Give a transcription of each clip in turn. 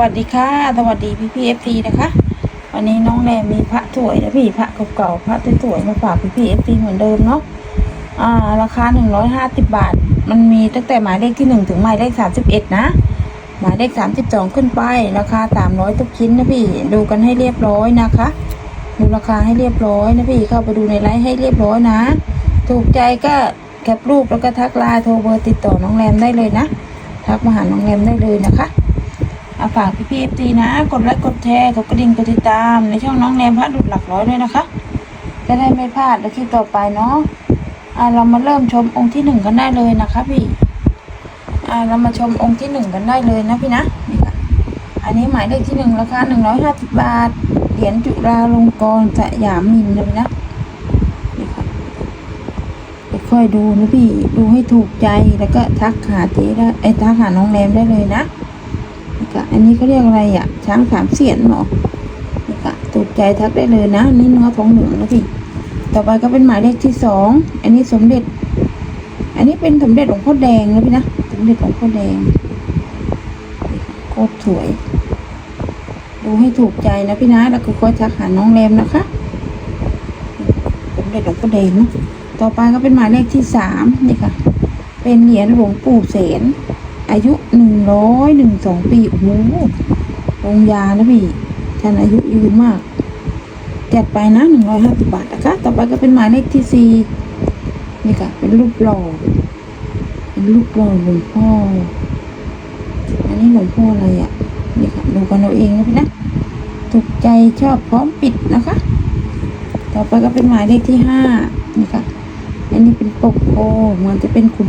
วัสดีค่ะ สวัสดีพี่พีเอฟซีนะคะ วันนี้น้องแนมมีพระสวยนะพี่พระเก่าๆพระสวยๆมาฝากพี่พีเอฟซีเหมือนเดิมเนาะอ่า ราคาหนึ่งร้อยห้าสิบบาท มันมีตั้งแต่หมายเลขที่หนึ่งถึงหมายเลขสามสิบเอ็ดนะ หมายเลขสามสิบสองขึ้นไป ราคาสามร้อยทุกชิ้นนะพี่ ดูกันให้เรียบร้อยนะคะ ดูราคาให้เรียบร้อยนะพี่ เข้าไปดูในไลฟ์ให้เรียบร้อยนะ ถูกใจก็แคปรูปแล้วก็ทักไลน์โทรเบอร์ติดต่อน้องแรมได้เลยนะ ทักมาหาน้องแรมได้เลยนะคะ อาฝากพี่พีเอฟซีนะ กดไลค์กดแชร์กดกระดิ่งกดติดตาม ในช่องน้องแนมพระดุดหลักร้อยด้วยนะคะ จะได้ไม่พลาดในคลิปต่อไปเนาะอ่าเรามาเริ่มชมองค์ที่หนึ่งกันได้เลยนะคะพี่อ่าเรามาชมองค์ที่หนึ่งกันได้เลยนะพี่นะนี่ค่ะอันนี้หมายเลขที่หนึ่งราคาหนึ่งร้อยห้าสิบบาทเหรียญจุฬาลงกรณ์สยามมินนะพี่นะนี่ค่ะค่อยดูนะพี่ดูให้ถูกใจแล้วก็ทักหาเจ๊ได้ไอ้ทักหาน้องแรมได้เลยนะ นี่ค่ะอันนี้เขาเรียกอะไรอะ ช้างสามเสียนเหรอนี่ค่ะถูกใจทักได้เลยนะนี่เนื้อท้องหนึ่งนะพี่ต่อไปก็เป็นหมายเลขที่สองอันนี้สมเด็จ อันนี้เป็นสมเด็จหลวงพ่อแดงนะพี่นะสมเด็จหลวงพ่อแดงนี่ค่ะโคตรสวย ดูให้ถูกใจนะพี่นะแล้วก็ค่อยทักหาน้องแรมนะคะสมเด็จหลวงพ่อแดงนะต่อไปก็เป็นหมายเลขที่สามนี่ค่ะ เป็นเหรียญหลวงปู่เสน อายุหนึ่งร้อยหนึ่งสองปีโอ้โหลงยานะพี่ท่านอายุยืนมาก จัดไปนะหนึ่งร้อยห้าสิบบาทนะคะต่อไปก็เป็นหมายเลขที่สี่นี่ค่ะ เป็นรูปหล่อเป็นรูปหล่อหลวงพ่อ อันนี้หลวงพ่ออะไรอะนี่ค่ะดูกันเอาเองนะพี่นะถูกใจชอบพร้อมปิดนะคะ ต่อไปก็เป็นหมายเลขที่ห้านี่ค่ะ อันนี้เป็นปกโพเหมันจะเป็นขุน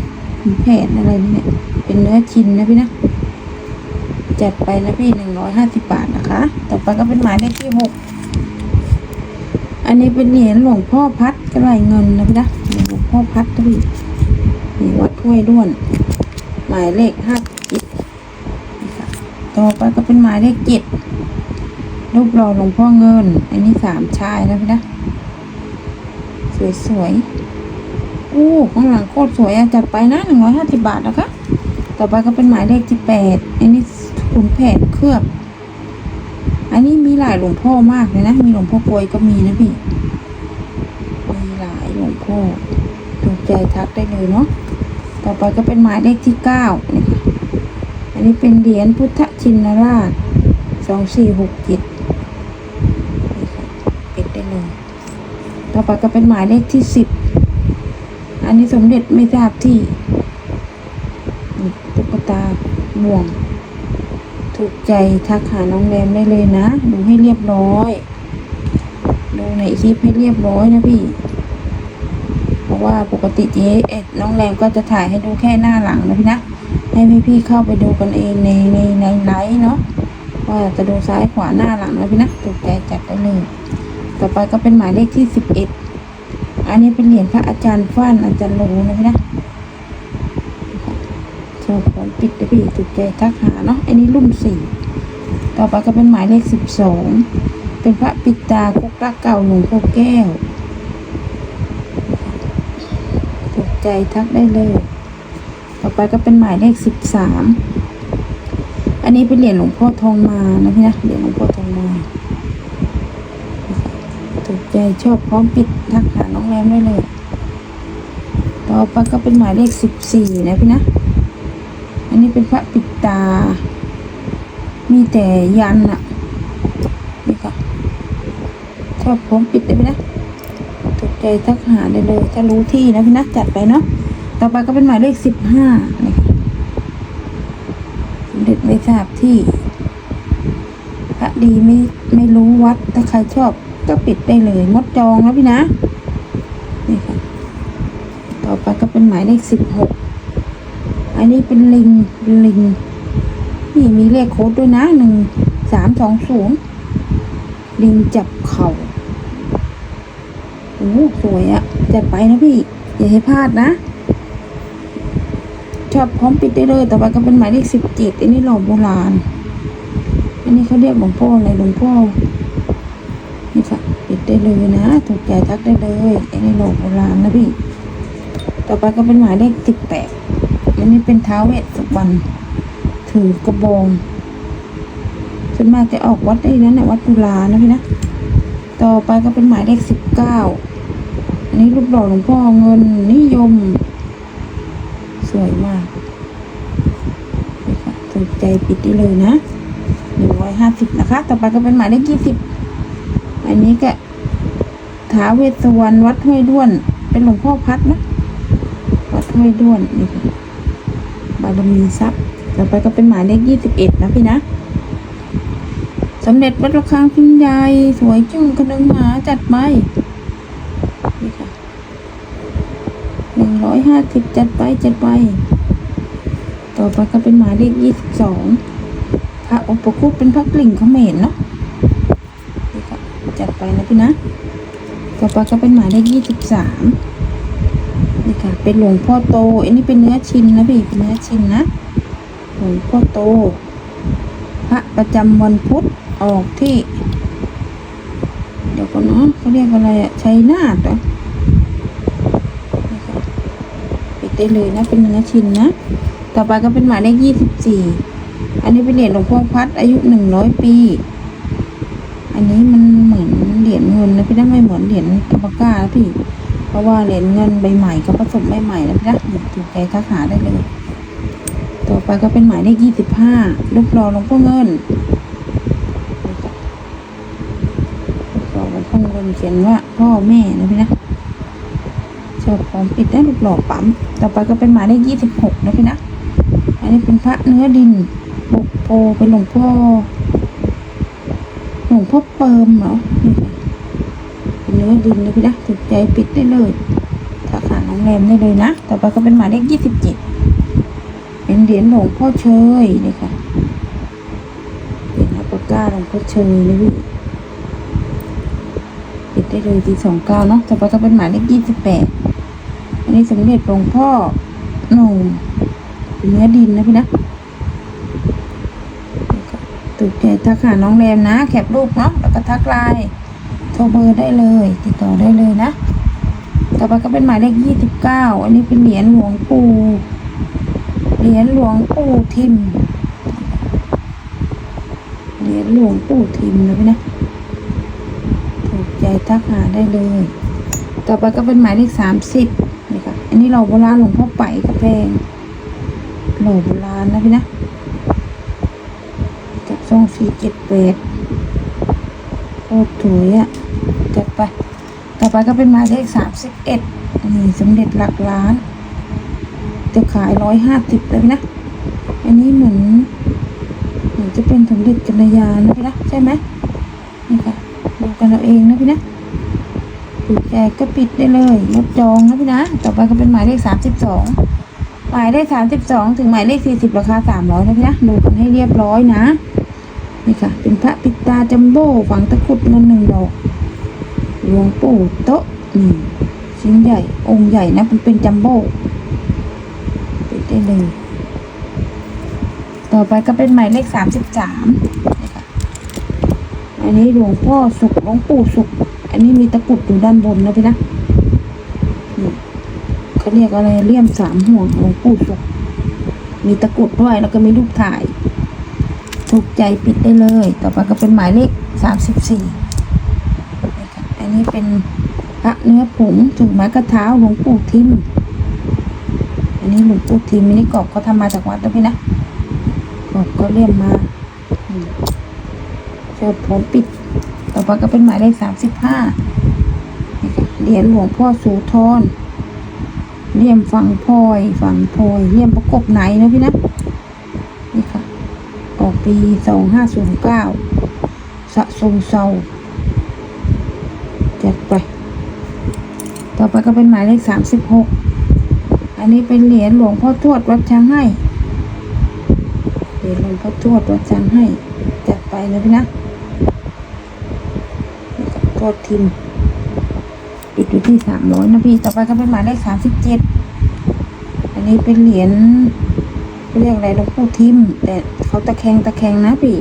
แผ่นอะไรนี่เนี่ย เป็นเนื้อชิ้นนะพี่นะ จัดไปนะพี่หนึ่งร้อยห้าสิบบาทนะคะ ต่อไปก็เป็นหมายเลขที่หก อันนี้เป็นเหรียญหลวงพ่อพัดกระไรเงินนะพี่นะหลวงพ่อพัดพี่นี่วัดห้วยด้วน หมายเลขห้าสิบนี่ค่ะต่อไปก็เป็นหมายเลขเจ็ดรูปหล่อหลวงพ่อเงิน อันนี้สามชายนะพี่นะ สวยๆ อู้ข้างหลังโคตรสวยอะจัดไปนะหนึ่งร้อยห้าสิบบาทนะคะ ต่อไปก็เป็นหมายเลขที่แปดอันนี้ขุนแผนเคลือบ อันนี้มีหลายหลวงพ่อมากเลยนะ มีหลวงพ่อกลวยก็มีนะพี่ มีหลายหลวงพ่อถูกใจทักได้เลยเนาะ ต่อไปก็เป็นหมายเลขที่เก้านี่ค่ะอันนี้เป็นเหรียญพุทธชินราชสองสี่หกเจ็ดนี่ค่ะปิดได้เลย ต่อไปก็เป็นหมายเลขที่สิบ อันนี้สมเด็จไม่ทราบที่ตุ๊กตาบ่วง ถูกใจทักหาน้องแรมได้เลยนะดูให้เรียบร้อย ดูในคลิปให้เรียบร้อยนะพี่ เพราะว่าปกติเจ๊เอ็ดน้องแรมก็จะถ่ายให้ดูแค่หน้าหลังนะพี่นะ ให้พี่ๆเข้าไปดูกันเองในในในไลฟ์เนาะว่าจะดูซ้ายขวาหน้าหลังนะพี่นะถูกใจจัดได้เลย ต่อไปก็เป็นหมายเลขที่สิบเอ็ด อันนี้เป็นเหรียญพระอาจารย์ฟ้านอาจารย์โลนะพี่นะชอบของปิดนะพี่ถูกใจทักหาเนาะ อันนี้รุ่นสี่ ต่อไปก็เป็นหมายเลขสิบสอง เป็นพระปิดตาคุกรักเก่าหลวงพ่อแก้วถูกใจทักได้เลย ต่อไปก็เป็นหมายเลขสิบสาม อันนี้เป็นเหรียญหลวงพ่อทองมานะพี่นะ เหรียญหลวงพ่อทองมา ถูกใจชอบพร้อมปิดทักหาน้องแรมได้เลย ต่อไปก็เป็นหมายเลขสิบสี่นะพี่นะ อันนี้เป็นพระปิดตา มีแต่ยันอะนี่ค่ะ ชอบพร้อมปิดเลยพี่นะ ถูกใจทักหาได้เลยถ้ารู้ที่นะพี่นะจัดไปเนาะ ต่อไปก็เป็นหมายเลขสิบห้านี่ค่ะสมเด็จไม่ทราบที่พระดีไม่ไม่รู้วัดถ้าใครชอบ ก็ปิดได้เลยงดจองแล้วพี่นะ นี่ค่ะ ต่อไปก็เป็นหมายเลขสิบหกอันนี้เป็นลิงลิง นี่มีเลขโค้ดด้วยนะหนึ่งสามสองศูนย์ลิงจับเข่าโอ้สวยอะจัดไปนะพี่ อย่าให้พลาดนะ ชอบพร้อมปิดได้เลย ต่อไปก็เป็นหมายเลขสิบเจ็ดอันนี้หล่อโบราณ อันนี้เขาเรียกหลวงพ่ออะไรหลวงพ่อ นี่ค่ะปิดได้เลยนะ ถูกใจทักได้เลยไอ้นี่โหลโบราณนะพี่ ต่อไปก็เป็นหมายเลขสิบแปดอันนี้เป็นเท้าเวสสุวรรณถือกระบองส่วนมากจะออกวัดไอ้นั้นนะวัดกุลานะพี่นะ ต่อไปก็เป็นหมายเลขสิบเก้าอันนี้รูปหล่อหลวงพ่อเงินนิยม สวยมากนี่ค่ะถูกใจปิดได้เลยนะหนึ่งร้อยห้าสิบนะคะ ต่อไปก็เป็นหมายเลขยี่สิบ อันนี้ก็ท้าเวสวรรณวัดห้วยด้วน เป็นหลวงพ่อพัดนะ วัดห้วยด้วนนี่ค่ะบารมีทรัพย์ต่อไปก็เป็นหมายเลขยี่สิบเอ็ดนะพี่นะสมเด็จวัดระฆังพิมพ์ใหญ่สวยจึ้งกระนึงหาจัดไปนี่ค่ะหนึ่งร้อยห้าสิบจัดไปจัดไป ต่อไปก็เป็นหมายเลขยี่สิบสองพระอุปคุตเป็นพระกลิ่งเขมรเนาะ จัดไปนะพี่นะ ต่อไปก็เป็นหมายเลขยี่สิบสามนี่ค่ะ เป็นหลวงพ่อโต อันนี้เป็นเนื้อชินนะพี่ เป็นเนื้อชินนะ หลวงพ่อโต พระประจำวันพุธออกที่ เดี๋ยวก่อนเนาะเขาเรียกอะไรอะชัยนาทเหรอนี่ค่ะปิดได้เลยนะ เป็นเนื้อชินนะ ต่อไปก็เป็นหมายเลขยี่สิบสี่อันนี้เป็นเหรียญหลวงพ่อพัดอายุหนึ่งร้อยปี อันนี้มันเหมือน เหรียญเงินนะพี่นะไม่เหมือนเหรียญกรรมกาพี่ เพราะว่าเหรียญเงินใบใหม่กับผสมใบใหม่นะพี่นะถูกใจทักหาได้เลย ต่อไปก็เป็นหมายเลขยี่สิบห้ารูปหล่อหลวงพ่อเงินรูปหล่อลงพ่อเงินเขียนว่าพ่อแม่นะพี่นะชอบพร้อมปิดได้รูปหล่อปั๊มต่อไปก็เป็นหมายเลขยี่สิบหกนะพี่นะอันนี้เป็นพระเนื้อดินปกโพเป็นหลวงพ่อหลวงพ่อเปิมเหรอ เป็นเนื้อดินนะพี่นะถูกใจปิดได้เลยถ้าขาน้องแรมได้เลยนะ ต่อไปก็เป็นหมายเลขยี่สิบเจ็ดเป็นเหรียญหลวงพ่อเชยนี่ค่ะเหรียญอัปปาก้าหลวงพ่อเชยนะพี่ปิดได้เลยทีสองเก้าเนาะต่อไปก็เป็นหมายเลขยี่สิบแปดอันนี้สมเด็จหลวงพ่อหนุ่มเป็นเนื้อดินนะพี่นะนี่ค่ะถูกใจทักหาน้องแรมนะแคปรูปเนาะแล้วก็ทักไลน์ โทรเบอร์ได้เลย ติดต่อได้เลยนะ ต่อไปก็เป็นหมายเลขยี่สิบเก้าอันนี้เป็นเหรียญหลวงปู่เหรียญหลวงปู่ทิมเหรียญหลวงปู่ทิมนะพี่นะถูกใจทักหาได้เลย ต่อไปก็เป็นหมายเลขสามสิบนี่ค่ะอันนี้เราโบราณหลวงพ่อไปกระแพงโหลโบราณนะพี่นะจากช่องสี่เจ็ดแปดโคตรถวยอะ่ะ จัดไป ต่อไปก็เป็นหมายเลขสามสิบเอ็ดนี่สมเด็จหลักล้านจะขายร้อยห้าสิบเลยนะ อันนี้เหมือนเหมือนจะเป็นสมเด็จกัญญานะพี่นะใช่ไหมนี่ค่ะดูกันเราเองนะพี่นะถูกใจก็ปิดได้เลยงดจองนะพี่นะ ต่อไปก็เป็นหมายเลขสามสิบสองหมายเลขสามสิบสองถึงหมายเลขสี่สิบราคาสามร้อยนะพี่นะดูกันให้เรียบร้อยนะนี่ค่ะ เป็นพระปิดตาจัมโบ้ฝังตะกุดเงินหนึ่งดอก หลวงปู่โตะนี่ชิ้นใหญ่ องค์ใหญ่นะมันเป็นจัมโบ้ปิดได้เลย ต่อไปก็เป็นหมายเลขสามสิบสามอันนี้หลวงพ่อสุขหลวงปู่สุขอันนี้มีตะกุดอยู่ด้านบนนะพี่นะเขาเรียกอะไรเลี่ยมสามห่วงหลวงปู่สุขมีตะกุดด้วยแล้วก็มีรูปถ่าย ถูกใจปิดได้เลย ต่อไปก็เป็นหมายเลขสามสิบสี่ นี้เป็นพระเนื้อผงถือไม้กระเท้าหลวงปู่ทิม อันนี้หลวงปู่ทิมนนี้กรอบเขาทำมาจากวัดนะพี่นะกรอบก็เลี่ยมมาเชิดผมปิด ต่อไปก็เป็นหมายเลขสามสิบห้าเหรียญหลวงพ่อสูธรเลี่ยมฝั่งพลอยฝั่งพลอยเลี่ยมประกบไหนนะพี่นะนี่ค่ะ ออกปีสองห้าศูนย์เก้าสะสมเซา จัดไป ต่อไปก็เป็นหมายเลขสามสิบหกอันนี้เป็นเหรียญหลวงพ่อทวดวัดช้างให้ เหรียญหลวงพ่อทวดวัดช้างให้ จัดไปนะพี่นะก็ทวดทิมปิดอยู่ที่สามร้อยนะพี่ ต่อไปก็เป็นหมายเลขสามสิบเจ็ดอันนี้เป็นเหรียญเรียกอะไรหลวงปู่ทิม แต่เขาตะแคงตะแคงนะพี่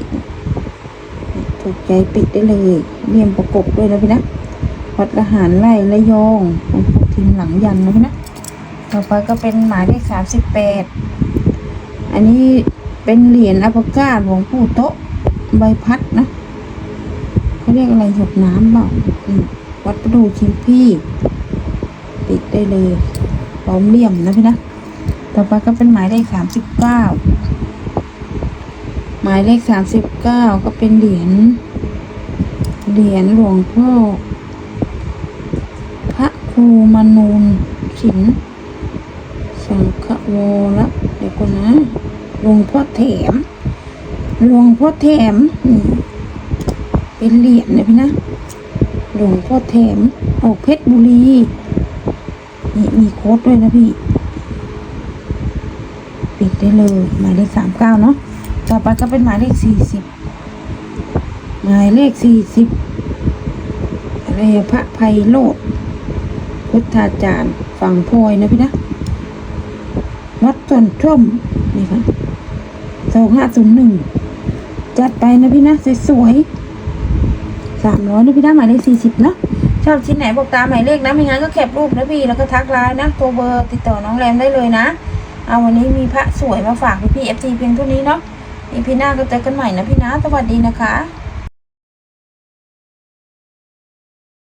ถูกใจปิดได้เลยเรียมประกบด้วยนะพี่นะ วัดละหารไล่ระยองหลวงปู่ทิมหลังยันนะพี่นะต่อไปก็เป็นหมายเลขสามสิบแปดอันนี้เป็นเหรียญอัปปาก้าหลวงปู่โต๊ะใบพัดนะเขาเรียกอะไรหยดน้ำเปล่าวัดประดูชิมพี่ปิดได้เลยพร้อมเหลี่ยมนะพี่นะ ต่อไปก็เป็นหมายเลขสามสิบเก้าหมายเลขสามสิบเก้าก็เป็นเหรียญเหรียญหลวงพ่อ นูมนูนศิลป์สังฆวรเดี๋ยวก่อนนะหลวงพ่อแถมหลวงพ่อแถมนี่เป็นเหรียญนะพี่นะหลวงพ่อแถมออกเพชรบุรีนี่มีโค้ดด้วยนะพี่ ปิดได้เลยหมายเลขสามเก้าเนาะต่อไปก็เป็นหมายเลขสี่สิบหมายเลขสี่สิบอะไรพระไพโรธ พุทธาจารย์ฝั่งพลอยนะพี่นะวัดส่วนท่วมนี่ค่ะสองห้าศูนย์หนึ่งจัดไปนะพี่นะสวยๆสามร้อยนะพี่นะหมายเลขสี่สิบเนาะชอบชิ้นไหนบอกตามหมายเลขนะไม่งั้นก็แคปรูปนะพี่แล้วก็ทักไลน์นะตัวเบอร์ติดต่อน้องแรมได้เลยนะ เอาวันนี้มีพระสวยมาฝากพี่พี่เอฟซีเพียงเท่านี้เนาะอีพีหน้าก็เจอกันใหม่นะพี่นะสวัสดีนะคะ